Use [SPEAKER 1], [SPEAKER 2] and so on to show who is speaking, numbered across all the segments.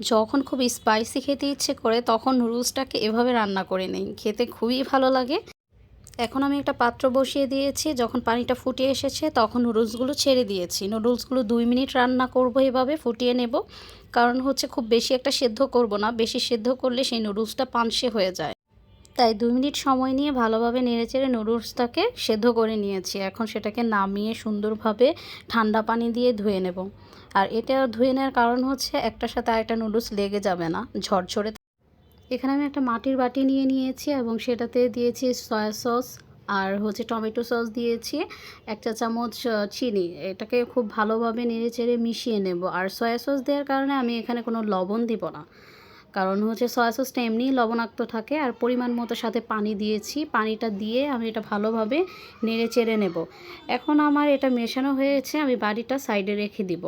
[SPEAKER 1] যখন খুব স্পাইসি খেতে ইচ্ছে করে, তখন নুডলসটাকে এভাবে রান্না করে নিই। খেতে খুবই ভালো লাগে। এখন আমি একটা পাত্র বসিয়ে দিয়েছি। যখন পানিটা ফুটিয়ে এসেছে, তখন নুডলসগুলো ছেড়ে দিয়েছি। নুডলসগুলো দুই মিনিট রান্না করব এভাবে ফুটিয়ে নেব। কারণ হচ্ছে খুব বেশি একটা সেদ্ধ করব না। বেশি সেদ্ধ করলে সেই নুডলসটা পানসে হয়ে যায়। তাই দুই মিনিট সময় নিয়ে ভালোভাবে নেড়েচেড়ে নুডলসটাকে সেদ্ধ করে নিয়েছি। এখন সেটাকে নামিয়ে সুন্দরভাবে ঠান্ডা পানি দিয়ে ধুয়ে নেব। আর এটা ধুয়ে নেওয়ার কারণ হচ্ছে একটার সাথে আরেকটা নুডলস লেগে যাবে না, ঝরঝরে এখানে আমি একটা মাটির বাটি নিয়ে নিয়েছি এবং সেটাতে দিয়েছি সয়া সস আর হচ্ছে টমেটো সস দিয়েছি, এক চা চামচ চিনি। এটাকে খুব ভালোভাবে নেড়ে চেড়ে মিশিয়ে নেব। আর সয়া সস দেওয়ার কারণে আমি এখানে কোনো লবণ দিব না। কারণ হচ্ছে সয়া সসটা এমনিই লবণাক্ত থাকে আর পরিমাণ মতো সাথে পানি দিয়েছি, পানিটা দিয়ে আমি এটা ভালোভাবে নেড়ে চেড়ে নেব। এখন আমার এটা মেশানো হয়েছে, আমি বাড়িটা সাইডে রেখে দিব।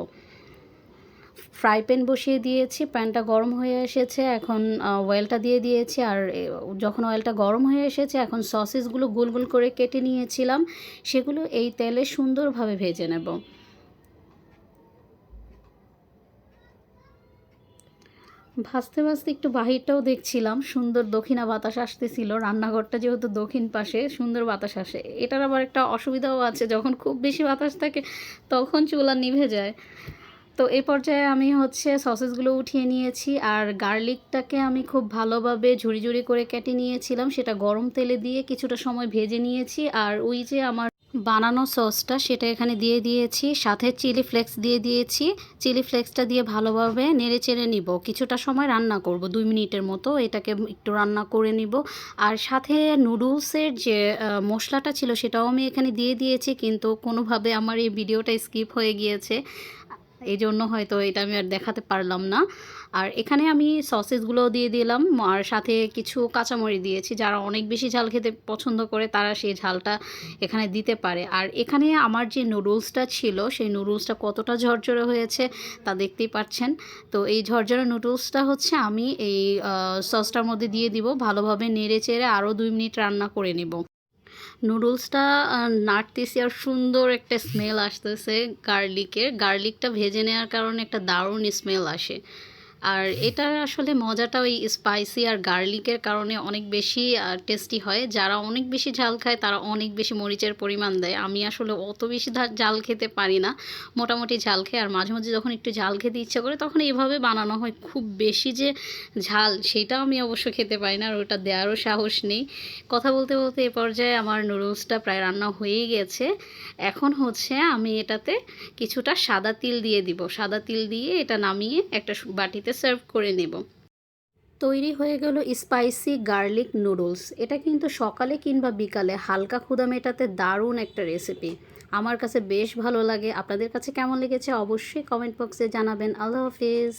[SPEAKER 1] ফ্রাই প্যান বসিয়ে দিয়েছি, প্যানটা গরম হয়ে এসেছে, এখন অয়েলটা দিয়ে দিয়েছি আর যখন অয়েলটা গরম হয়ে এসেছে, এখন সসেসগুলো গোল গোল করে কেটে নিয়েছিলাম, সেগুলো এই তেলে সুন্দরভাবে ভেজে নেব। ভাজতে ভাজতে একটু বাহিরটাও দেখছিলাম, সুন্দর দক্ষিণা বাতাস আসতেছিল, রান্নাঘরটা যেহেতু দক্ষিণ পাশে, সুন্দর বাতাস আসে। এটার আবার একটা অসুবিধাও আছে, যখন খুব বেশি বাতাস থাকে, তখন চুলা নিভে যায়। তো এ পর্যায়ে আমি হচ্ছে সসেসগুলো উঠিয়ে নিয়েছি, আর গার্লিকটাকে আমি খুব ভালোভাবে ঝুড়ি ঝুড়ি করে কেটে নিয়েছিলাম, সেটা গরম তেলে দিয়ে কিছুটা সময় ভেজে নিয়েছি, আর ওই যে আমার বানানো সসটা সেটা এখানে দিয়ে দিয়েছি, সাথে চিলি ফ্লেক্স দিয়ে দিয়েছি। চিলি ফ্লেক্সটা দিয়ে ভালোভাবে নেড়ে চেড়ে নিব। কিছুটা সময় রান্না করব, দুই মিনিটের মতো এটাকে একটু রান্না করে নিব। আর সাথে নুডলসের যে মশলাটা ছিল সেটাও আমি এখানে দিয়ে দিয়েছি, কিন্তু কোনোভাবে আমার এই ভিডিওটা স্কিপ হয়ে গিয়েছে। এই জন্য হয়তো এটা আমি আর দেখাতে পারলাম না। আর এখানে আমি সসেসগুলো দিয়ে দিলাম আর সাথে কিছু কাঁচামরি দিয়েছি। যারা অনেক বেশি ঝাল খেতে পছন্দ করে তারা সেই ঝালটা এখানে দিতে পারে। আর এখানে আমার যে নুডলসটা ছিল, সেই নুডলসটা কতটা ঝরঝরে হয়েছে তা দেখতেই পাচ্ছেন। তো এই ঝরঝরে নুডলসটা হচ্ছে আমি এই সসটার মধ্যে দিয়ে দিব। ভালোভাবে নেড়ে চেড়ে আরও দুই মিনিট রান্না করে নেব। নুডলসটা নাড়তেছি আর সুন্দর একটা স্মেল আসতেছে গার্লিকের। গার্লিকটা ভেজে নেওয়ার কারণে একটা দারুণ স্মেল আসে। আর এটার আসলে মজাটা ওই স্পাইসি আর গার্লিকের কারণে অনেক বেশি টেস্টি হয়। যারা অনেক বেশি ঝাল খায়, তারা অনেক বেশি মরিচের পরিমাণ দেয়। আমি আসলে অত বেশি ঝাল খেতে পারি না। মোটামুটি ঝাল খেয়ে, আর মাঝে মাঝে যখন একটু ঝাল খেতে ইচ্ছা করে, তখন এইভাবে বানানো হয়। খুব বেশি যে ঝাল সেটাও আমি অবশ্য খেতে পারি না, আর ওটা দেওয়ারও সাহস নেই। কথা বলতে বলতে এ পর্যায়ে আমার নুডলসটা প্রায় রান্না হয়েই গেছে। এখন হচ্ছে আমি এটাতে কিছুটা সাদা তিল দিয়ে দিব। সাদা তিল দিয়ে এটা নামিয়ে একটা বাটিতে সার্ভ করে নেব। তৈরি হয়ে গেল স্পাইসি গার্লিক নুডলস এটা কিন্তু সকালে কিংবা বিকালে হালকা ক্ষুদা মেটাতে দারুণ একটা রেসিপি আমার কাছে বেশ ভালো লাগে। আপনাদের কাছে কেমন লেগেছে অবশ্যই কমেন্ট বক্সে জানাবেন। আল্লাহ হাফিজ।